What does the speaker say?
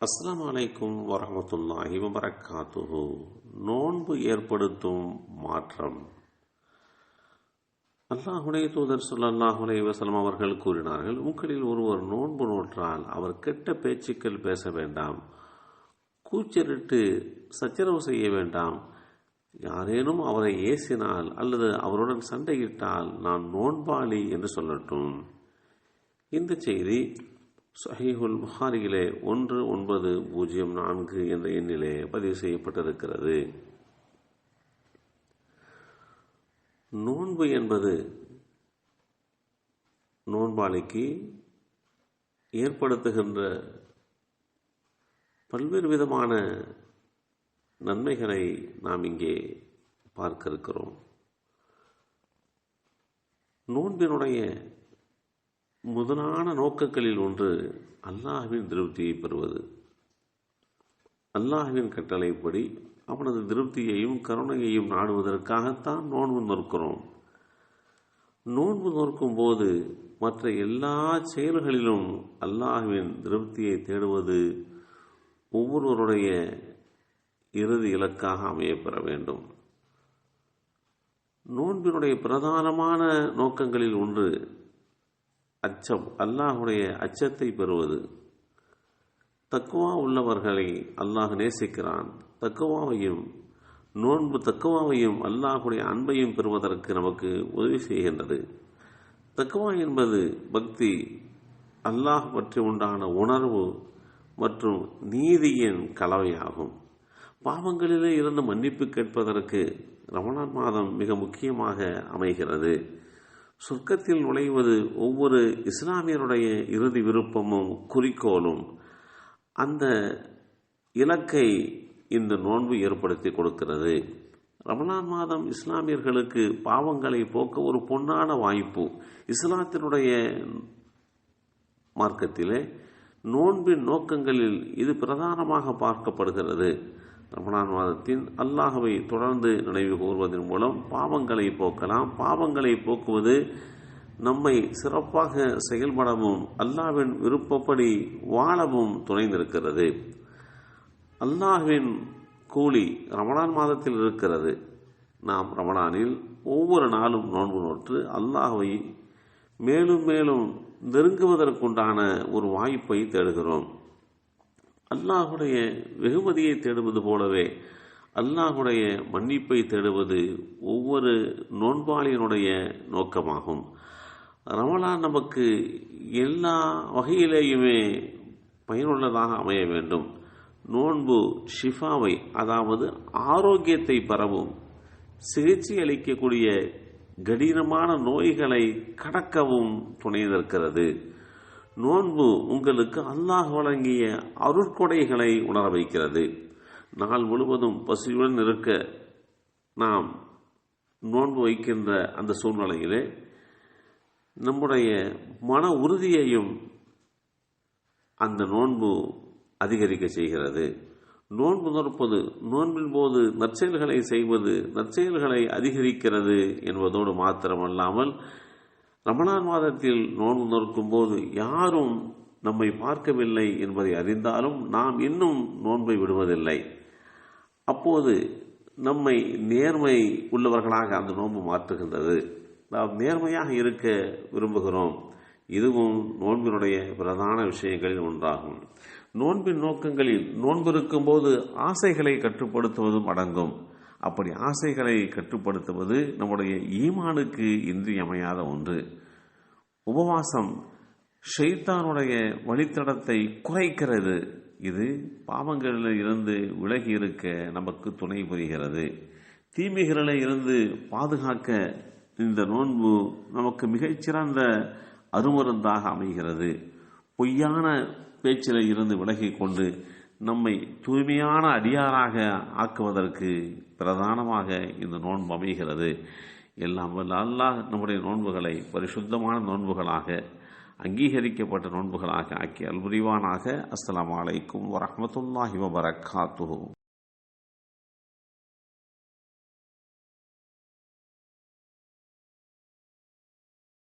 அஸ்லாம் வலைக்கும் வரமத்துல்லாஹி வபரகாத்துஹு நோன்பு ஏற்படுத்தும் மாற்றம். அல்லாஹுடைய தூதர் சொல்லல்லாஹுலே வசலம் அவர்கள் கூறினார்கள் உங்களில் ஒருவர் நோன்பு நோற்றால் அவர் கெட்ட பேச்சுக்கள் பேச வேண்டாம். கூச்சலிட்டு சச்சரவு செய்ய வேண்டாம். யாரேனும் அவரை ஏசினால் அல்லது அவருடன் சண்டையிட்டால் நான் நோன்பாளி என்று சொல்லட்டும். இந்த செய்தி சஹீஹுல் புகாரியிலே ஒன்று ஒன்பது பூஜ்ஜியம் நான்கு என்ற எண்ணிலே பதிவு செய்யப்பட்டிருக்கிறது. நோன்பு என்பது நோன்பாளிக்கு ஏற்படுத்துகின்ற பல்வேறு விதமான நன்மைகளை நாம் இங்கே பார்க்க இருக்கிறோம் நோன்பினுடைய முதலான நோக்கங்களில் ஒன்று அல்லாஹ்வின் திருப்தியை பெறுவது. அல்லாஹ்வின் கட்டளைப்படி அவனது திருப்தியையும் கருணையையும் நாடுவதற்காகத்தான் நோன்பு நோக்கிறோம் நோன்பு நோக்கும் போது மற்ற எல்லா செயல்களிலும் அல்லாஹ்வின் திருப்தியை தேடுவது ஒவ்வொருவருடைய இறுதி இலக்காக அமையப்பெற வேண்டும். நோன்பினுடைய பிரதானமான நோக்கங்களில் ஒன்று அச்சம். அல்லாஹுடைய அச்சத்தை பெறுவது. தக்குவா உள்ளவர்களை அல்லாஹ் நேசிக்கிறான். தக்குவாவையும் நோன்பு தக்குவாவையும் அல்லாஹுடைய அன்பையும் பெறுவதற்கு நமக்கு உதவி செய்கின்றது. தக்குவா என்பது பக்தி அல்லாஹ் பற்றி உண்டான உணர்வு மற்றும் நீதியின் கலவையாகும். பாவங்களிலே இருந்து மன்னிப்பு கேட்பதற்கு ரமணான் மாதம் மிக முக்கியமாக அமைகிறது. சொர்க்கத்தில் நுழைவது ஒவ்வொரு இஸ்லாமியருடைய இறுதி விருப்பமும் குறிக்கோளும் அந்த இலக்கை இந்த நோன்பு ஏற்படுத்தி கொடுக்கிறது. ரமலான் மாதம் இஸ்லாமியர்களுக்கு பாவங்களை போக்க ஒரு பொன்னான வாய்ப்பு. இஸ்லாத்தினுடைய மார்க்கத்திலே நோன்பின் நோக்கங்களில் இது பிரதானமாக பார்க்கப்படுகிறது. ரமணான் மாதத்தின் அல்லாஹவை தொடர்ந்து நினைவு கூறுவதன் மூலம் பாவங்களை போக்கலாம். பாவங்களை போக்குவது நம்மை சிறப்பாக செயல்படவும் அல்லாவின் விருப்பப்படி வாழவும் துணைந்திருக்கிறது. அல்லாஹ்வின் கூலி ரமணான் மாதத்தில் இருக்கிறது. நாம் ரமணானில் ஒவ்வொரு நாளும் நோன்பு நோற்று அல்லாஹை மேலும் மேலும் நெருங்குவதற்குண்டான ஒரு வாய்ப்பை தேடுகிறோம். அல்லாஹுடைய வெகுமதியை தேடுவது போலவே அல்லாஹுடைய மன்னிப்பை தேடுவது ஒவ்வொரு நோன்பாளியினுடைய நோக்கமாகும். ரமலான் நமக்கு எல்லா வகையிலேயுமே பயனுள்ளதாக அமைய வேண்டும். நோன்பு ஷிஃபாவை அதாவது ஆரோக்கியத்தை பரவும் சிகிச்சை அளிக்கக்கூடிய கடினமான நோய்களை கடக்கவும் துணை நிற்கிறது. நோன்பு உங்களுக்கு அல்லாஹ் வழங்கிய அருட்கொடைகளை உணர வைக்கிறது. நாள் முழுவதும் பசியுடன் இருக்க நாம் நோன்பு வைக்கின்ற அந்த சூழ்நிலையிலே நம்முடைய மன உறுதியையும் அந்த நோன்பு அதிகரிக்க செய்கிறது. நோன்பு நோற்பது நோன்பின் போது நற்செயல்களை செய்வது நற்செயல்களை அதிகரிக்கிறது என்பதோடு மாத்திரமல்லாமல் ரமணான் மாதத்தில் நோன்பு நோக்கும் போது யாரும் நம்மை பார்க்கவில்லை என்பதை அறிந்தாலும் நாம் இன்னும் நோன்பை விடுவதில்லை. அப்போது நம்மை நேர்மை உள்ளவர்களாக அந்த நோன்பு மாற்றுகின்றது. நாம் நேர்மையாக இருக்க விரும்புகிறோம். இதுவும் நோன்பினுடைய பிரதான விஷயங்களில் ஒன்றாகும். நோன்பின் நோக்கங்களில் நோன்பு இருக்கும்போது ஆசைகளை கட்டுப்படுத்துவதும் அடங்கும். அப்படி ஆசைகளை கட்டுப்படுத்துவது நம்முடைய ஈமானுக்கு இன்றியமையாத ஒன்று. உபவாசம் ஷெய்தானுடைய வழித்தடத்தை குறைக்கிறது. இது பாவங்களில் இருந்து விலகி இருக்க நமக்கு துணை புரிகிறது. தீமைகளில் இருந்து பாதுகாக்க இந்த நோன்பு நமக்கு மிகச்சிறந்த அருமருந்தாக அமைகிறது. பொய்யான பேச்சில் இருந்து விலகி கொண்டு நம்மை தூய்மையான அடியாராக ஆக்குவதற்கு பிரதானமாக இந்த நோன்பு அமைகிறது. எல்லாம் வல்ல அல்லாஹ் நம்முடைய நோன்புகளை பரிசுத்தமான நோன்புகளாக அங்கீகரிக்கப்பட்ட நோன்புகளாக ஆக்கி அல்புரிவானாக. அஸ்லாம் வலைக்கும் வரமத்துல்லாஹி வபரகாத்துஹூ.